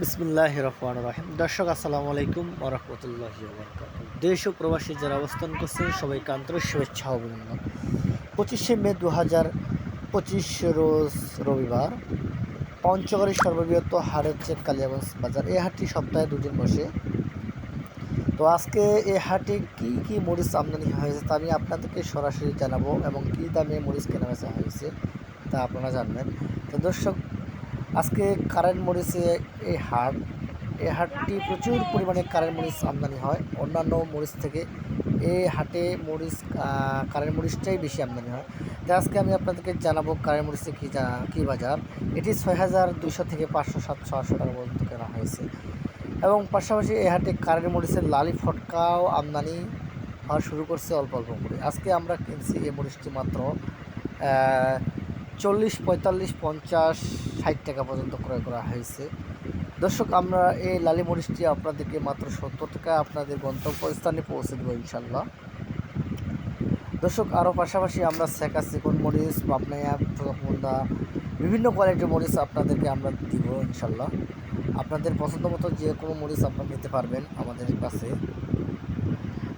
বিসমিল্লাহ রহমান রাহিম। দর্শক, আসসালামু আলাইকুম ওরহমতুল্লাহ দেশ ও প্রবাসী যারা অবস্থান করছেন, সবাইকে আন্তরিক শুভেচ্ছা অভিনন্দন। পঁচিশে মে দু হাজার পঁচিশ রোজ রবিবার, পঞ্চগড়ের সর্ববৃহৎ হাট হচ্ছে কালিয়াগঞ্জ বাজার, এই হাটটি সপ্তাহে দুদিন বসে। তো আজকে এই হাটে কি কি মরিচ আমদানি হয়েছে তা আমি আপনাদেরকে সরাসরি জানাব এবং কী দামে মরিচ কেনা বেচা হয়েছে তা আপনারা জানবেন। তো দর্শক আজকে কারেন্ট মরিচে এই হাট, এই হাটটি প্রচুর পরিমাণে কারেন্ট মরিচ আমদানি হয়। অন্যান্য মরিচ থেকে এই হাটে মরিচ কারেন্ট মরিচটাই বেশি আমদানি হয়। তো আজকে আমি আপনাদেরকে জানাব কারেন্ট মরিচে কী যা, কী বাজার। এটি ছয় হাজার দুশো থেকে পাঁচশো সাতশো আটশো টাকা পর্যন্ত কেনা হয়েছে। এবং পাশাপাশি এই হাটে কারেন্ট মরিচের লালি ফটকাও আমদানি হওয়া শুরু করছে অল্প অল্প করে। আজকে আমরা কিনছি এই মরিচটি মাত্র চল্লিশ পঁয়তাল্লিশ পঞ্চাশ ষাট টাকা পর্যন্ত ক্রয় করা হয়েছে। দর্শক, আমরা এই লালি মরিচটি আপনাদেরকে মাত্র সত্তর টাকা আপনাদের গন্তব্যস্থানে পৌঁছে দেবো ইনশাল্লাহ দর্শক, আরও পাশাপাশি আমরা সেকা চিকন মরিচ পাবনাইয়া মুন্দা, বিভিন্ন কোয়ালিটির মরিচ আপনাদেরকে আমরা দিব ইনশাল্লাহ আপনাদের পছন্দ মতো যে কোনো মরিচ আপনারা নিতে পারবেন আমাদের কাছে।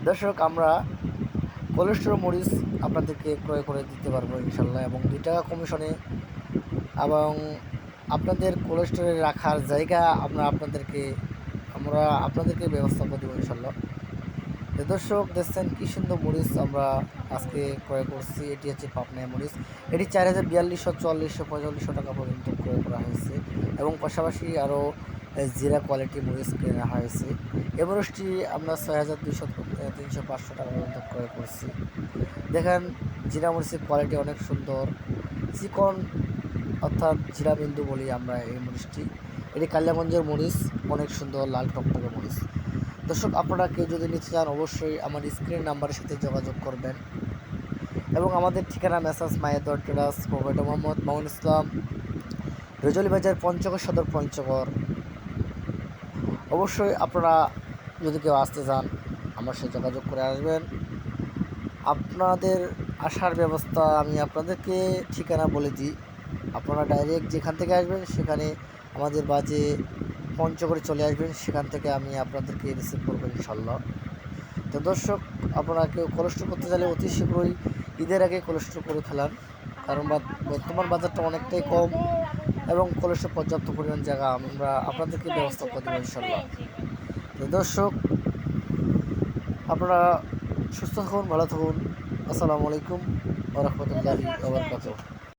দর্শক, আমরা কোলেস্ট্রল মরিচ আপনাদেরকে ক্রয় করে দিতে পারব ইনশাল্লাহ এবং দুই টাকা কমিশনে এবং আপনাদের কোলেস্ট্রলে রাখার জায়গা আমরা আপনাদেরকে আমরা আপনাদেরকে ব্যবস্থা করে দেবো ইনশাল্লাহ দর্শক, দেখছেন কী সুন্দর মরিচ আমরা আজকে ক্রয় করছি। এটি হচ্ছে পাপনায় মরিচ। এটি চার হাজার বিয়াল্লিশশো চুয়াল্লিশশো পঁয়তাল্লিশশো টাকা পর্যন্ত ক্রয় করা হয়েছে এবং পাশাপাশি আরও জিরা কোয়ালিটি মরিচ কেনা হয়েছে। এ মরিচটি আমরা ছয় হাজার দুশো তিনশো পাঁচশো টাকা পর্যন্ত ক্রয় করছি। দেখেন, জিরা মরিচের কোয়ালিটি অনেক সুন্দর। চিকন অর্থাৎ জিরা বিন্দু বলি আমরা এই মরিচটি। এটি কালিয়াগঞ্জের মরিচ, অনেক সুন্দর লাল টকটকে মরিচ। দর্শক, আপনারা কেউ যদি নিতে চান, অবশ্যই আমার স্ক্রিন নাম্বারের সাথে যোগাযোগ করবেন। এবং আমাদের ঠিকানা মেসাজ মায়েদর টেরাস প্রোভাইডার মোহাম্মদ মামুন ইসলাম রেজলি বাজার, পঞ্চগড় সদর, পঞ্চগড়। অবশ্যই আপনারা যদি কেউ আসতে চান, আমার সাথে যোগাযোগ করে আসবেন। আপনাদের আসার ব্যবস্থা আমি আপনাদেরকে ঠিকানা বলে দিই। আপনারা ডাইরেক্ট যেখান থেকে আসবেন, সেখানে আমাদের বাজে পঞ্চগড়ে চলে আসবেন, সেখান থেকে আমি আপনাদেরকে রিসিভ করব ইনশাল্লাহ তো দর্শক, আপনারা কেউ কোলেস্ট্রল করতে চাইলে অতি শীঘ্রই ঈদের আগে কোলেস্ট্রল করে ফেলান, কারণ বর্তমান বাজারটা অনেকটাই কম এবং কোলেস্ট্রল পর্যাপ্ত পরিমাণ জায়গা আমরা আপনাদেরকে ব্যবস্থা করে দেবো ইনশাল্লাহ তো দর্শক, আপনারা সুস্থ থাকুন, ভালো থাকুন। আসসালামু আলাইকুম ওরহমতুল্লাহি ওবরকাতুহ